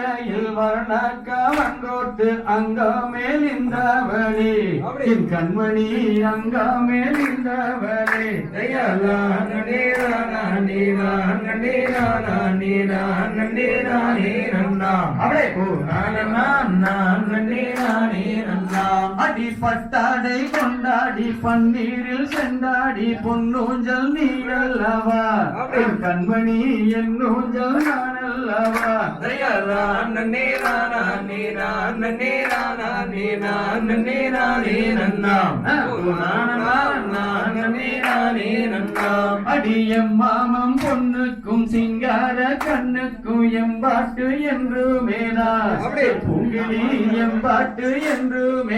அங்கையில் வர்ணக்க வங்கோட்டு அங்கமேல் இந்தவளே என் கண்மணி அங்கமேல் இந்தவளே அவளே. அடிப்பட்டாடை கொண்டாடி பன்னீரில் செண்டாடி பொன்னூஞ்சல் நீரல்லவா? கண்மணி என் ஊஞ்சல் நான் அல்லவா அடியம் மாமம் பொண்ணுக்கும் சிங்கார கண்ணுக்கும் எம்பாட்டு என்று மேலா. பூங்கிலி எம்பாட்டு என்று மேலா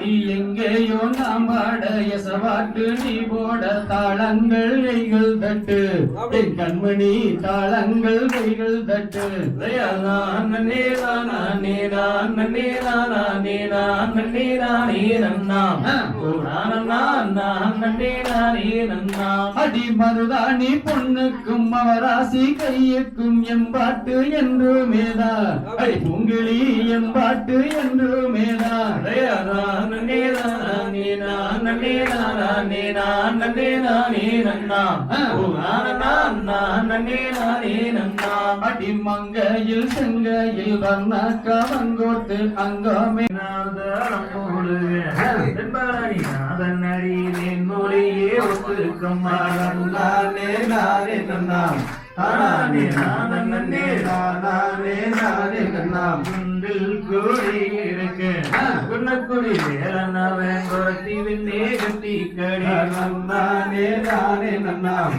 அடி எங்கேயோ நாம் பாட எசவாட்டு நீ தாளங்கள் கைகள் தட்டு. கண்மணி தாளங்கள் கைகள் தட்டு. அடி மருதாணி பொண்ணுக்கும் அவராசி கையுக்கும் எம்பாட்டு என்று மேதா அடி பூங்கிளி எம்பாட்டு என்று மேதா அடி மங்கையில் செங்கையில் வர்ண கவங்கோட்டு அங்கமே. மொழியே ஒத்துக்கும் நானே நானே நன்னாம் நானே நானே நானே நானே நன்னாம் குண்டில் கூடி இருக்கு. குன்னக்குடி வேலனவன் குரத்தி விண்ணே கட்டி கடி. நானே நானே நன்னாம்.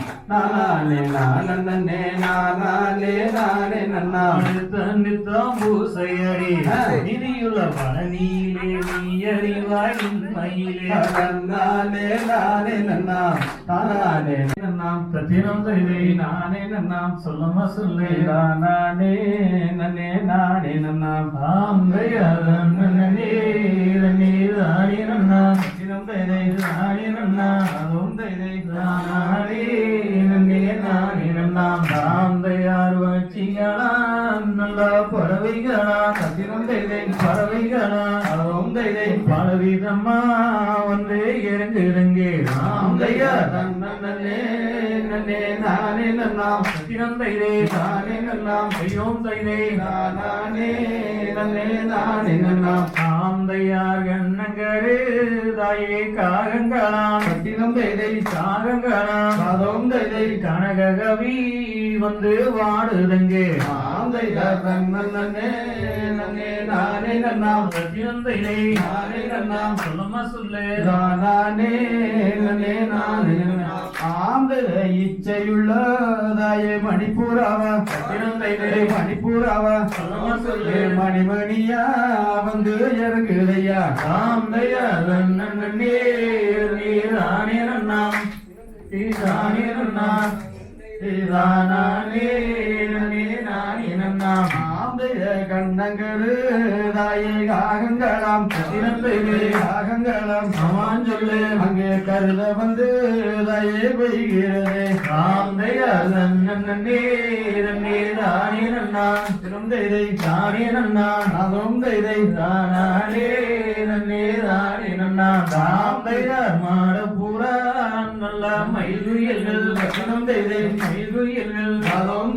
பூசையடி. நிதியுள்ள பழனியிலே நீ அறிவாய் நானே நானே நன்னாம் நானே நன்னாம் பிரதினம் இதை நானே நன்னாம் சொல்லமா சொல்லே. நானே நன்னே நானே நன்னாம் ஆம் தயாரன் நன்னே நன்னே ராணி நன்னாம் பிரதினம் இதை ராணி நன்னாம் அதுவும் இதை ராணி நன்னே நானே நன்னாம் பறவைகளா கத்திரம் தைதை பறவைகளா அதுவும் பலவிதமா வந்து இறங்கு இறங்கு ராம் தையா நன்னே நன்னே நானே நன்னாம். கத்திரம் நானே நன்னாம். தையோம் தைதை நானே நன்னே நானே நன்னாம். தாம் கண்ணங்கரு தாயே காகங்களாம். கத்திரம் தைதை சாகங்களாம் தைதை வந்து வாடுதங்கே. ஆந்தை நன்னே நன்னே நானே நன்னாம் ரத்தினந்தையிலே நானே நன்னாம் சொல்லமா சொல்லு. நானே நன்னே நானே ஆந்த இச்சையுள்ளதாயே மணிப்பூராவ? ரத்தினந்தையிலே மணிப்பூராவ? சொல்லமா சொல்லு. மணிமணியா வந்து இறங்குதையா ஆந்தையா நன்னே நீ நன்னாம். கண்ணங்கரு தாயே காகங்களாம் கதிரந்தையே காகங்களாம் சமான் சொல்லு அங்கே கருத வந்து தாயே பெய்கிறதே. ராம் தயாரன் நன்னே நன்னே தானே நன்னா திருந்தைதை தானே நன்னா தானே நன்னே. தானே நன்னா ராம் மாட பூரா நல்ல மயிலுயல்கள் வசனம் தைதை மயிலுயல்கள் நலம்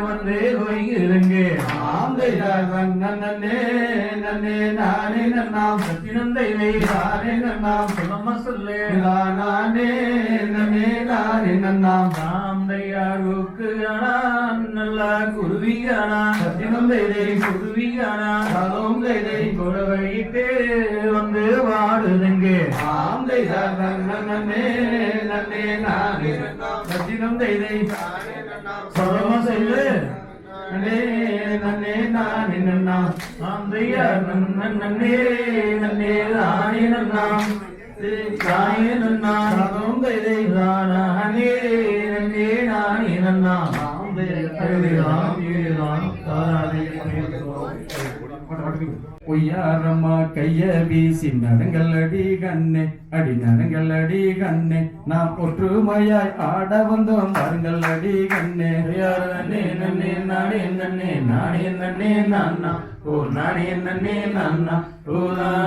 வந்து கொய்கிறங்க. ஆம் தைதாகன் நன்னே நன்னே நானே நன்னாம் சத்தினம் நானே நன்னாம் சுலம சொல்லு நானே நன்னே நானே நன்னாம் தாம் அணான் நல்ல குருவிகானா சத்தினம் தைதை குருவிகானா தைதை குறவையிட்டு வந்து வாடுதுங்க ஆம் நன்னே நன்னே நானே நன்னாம் சத்தினம் சொல்லு நன்னே நன்னே நானே நன்னா. ஆந்தையா நன்ன நன்னே நன்னே நானே நன்னா. நானே நன்னா. சாதோந்தை நானே நன்னே நானே நன்னா. பொய்யாரம்மா கைய வீசி நரங்கள் அடி கண்ணே அடி நரங்கள் அடி கண்ணே. நாம் ஒற்றுமையாய் ஆட வந்தோம் வருங்கள் அடி கண்ணே. நன்னே நன்னே நானே நன்னே நானே நன்னே. நானா ஓ நானே நன்னே. நானா ஓ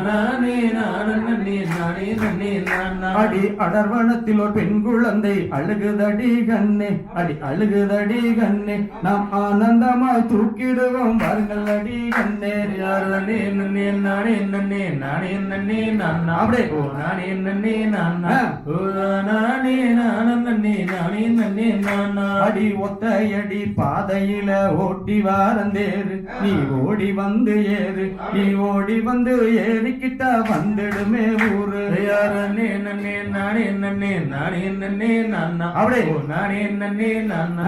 நானே நானே நானே நன்னே. நானா அடி அடர்வனத்தில் ஒரு பெண் குழந்தை அழுகுதடி கண்ணே. அடி அழுகுதடி கண்ணே. நாம் ஆனந்தமாய் தூக்கிடுவோம் வருங்கள் அடி கண்ணே. யாரே நன்னே நானே நன்னே நானே நன்னே. நானா அப்படியே. ஓ நானே நன்னே. நானா ஓ நானே நானே நன்னே நானே நன்னே. நானா அடி ஒத்தையடி பாதையில ஓட்டி வாரந்தேரு நீ ஓடி வந்து ஏறு. நீ ஓடி வந்து ஏறிக்கிட்ட வந்துடுமே ஊரு. யாரே? நன்னே நானே நன்னே நானே நன்னே. நானா அப்படியே ஓ நானே நன்னே. நானா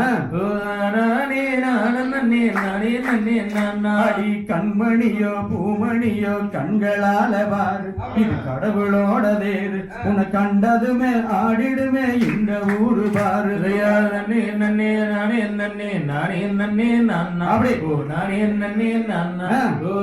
நானே நானே நன்னே நானே நன்னே. நானா அடி கண்மணியோ பூமணியோ கண்களால பாரு இது கடவுளோட தேரு. உன்னை கண்டதுமே ஆடிடுமே இந்த ஊரு பாரு. நன்னே நன்னே நானே நன்னே நானே நன்னே நானா அப்படியே. ஓ நானே நன்னே நானா ஓ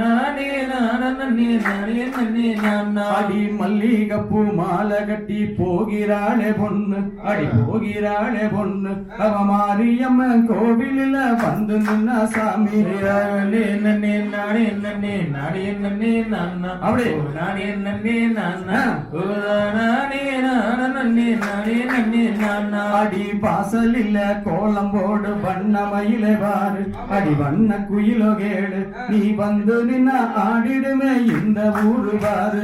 நானே நானே நன்னே நானே நன்னே நானா அடி மல்லிகப்பூ மாலை கட்டி போகிறாளே பொண்ணு. அடி போகிறாளே பொண்ணு. அவ மாரியம்மன் கோவிலில் வந்து நின்னா சாமி. நானே நன்னே நானே நன்னே நானே நன்னே நானா அப்படியே. ஓ நானே நன்னே நானா ஓ நானே நானே நன்னே நானே நன்னே நானா அடி பாசல் இல்ல கோலம் போடு வண்ண மயிலே பாரு அடி வண்ண குயிலோ கேடு நீ வந்து நின்ன ஆடிடுமே இந்த ஊரு பாரு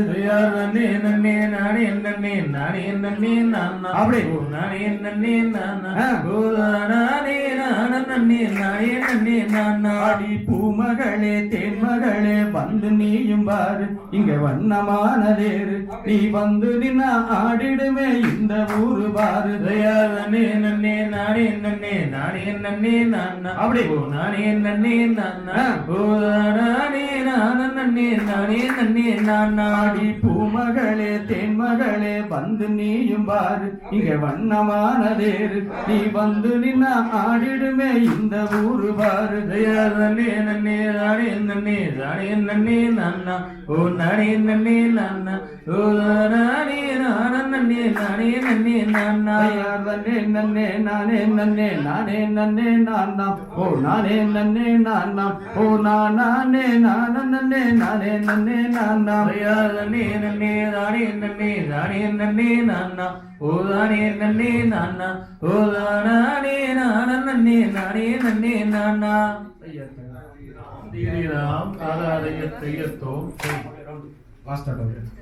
நன்னே நன்னே நானே நன்னே நானே நன்னே நானா அப்படியே ஓ நானே நன்னே நானா ஓ நானே நானே நன்னே நானே நன்னே நானா அடி பூமகளே தேன்மகளே வந்து நீயும் பாரு இங்க வண்ணமான தேரு நீ வந்து நின்னா ஆடிடுமே இந்த ஊரு பாரு நன்னே நன்னே நானே நன்னே நானே நன்னே நானா அப்படியே ஓ நானே நன்னே நானா ஓ நானே நானே நன்னே நானே நன்னே நானா அடி பூமகளே தேன்மகளே வந்து நீயும் பாரு. இங்க வண்ணமான தேரு நீ வந்து நின்னா ஆடிடுமே இந்த ஊரு பாரு. நன்னே நன்னே நானே நன்னே நானே நன்னே நானா ஓ நானே நன்னே நானா ஓ நானே நானே. நன்னே நானே நன்னே நானா நன்னே நன்னே நானே நன்னே நானே நன்னே நானா ஓ நானே நன்னே நானா ஓ நானே நானே நன்னே நானே நன்னே நானா நன்னே நன்னே நானே நன்னே நானே நன்னே நானா ஓ நானே நன்னே நானா ஓ நானே நானே நன்னே நானே நன்னே நானா தீராம் காலாலய தையத்தோ வாஸ்டாட்டம்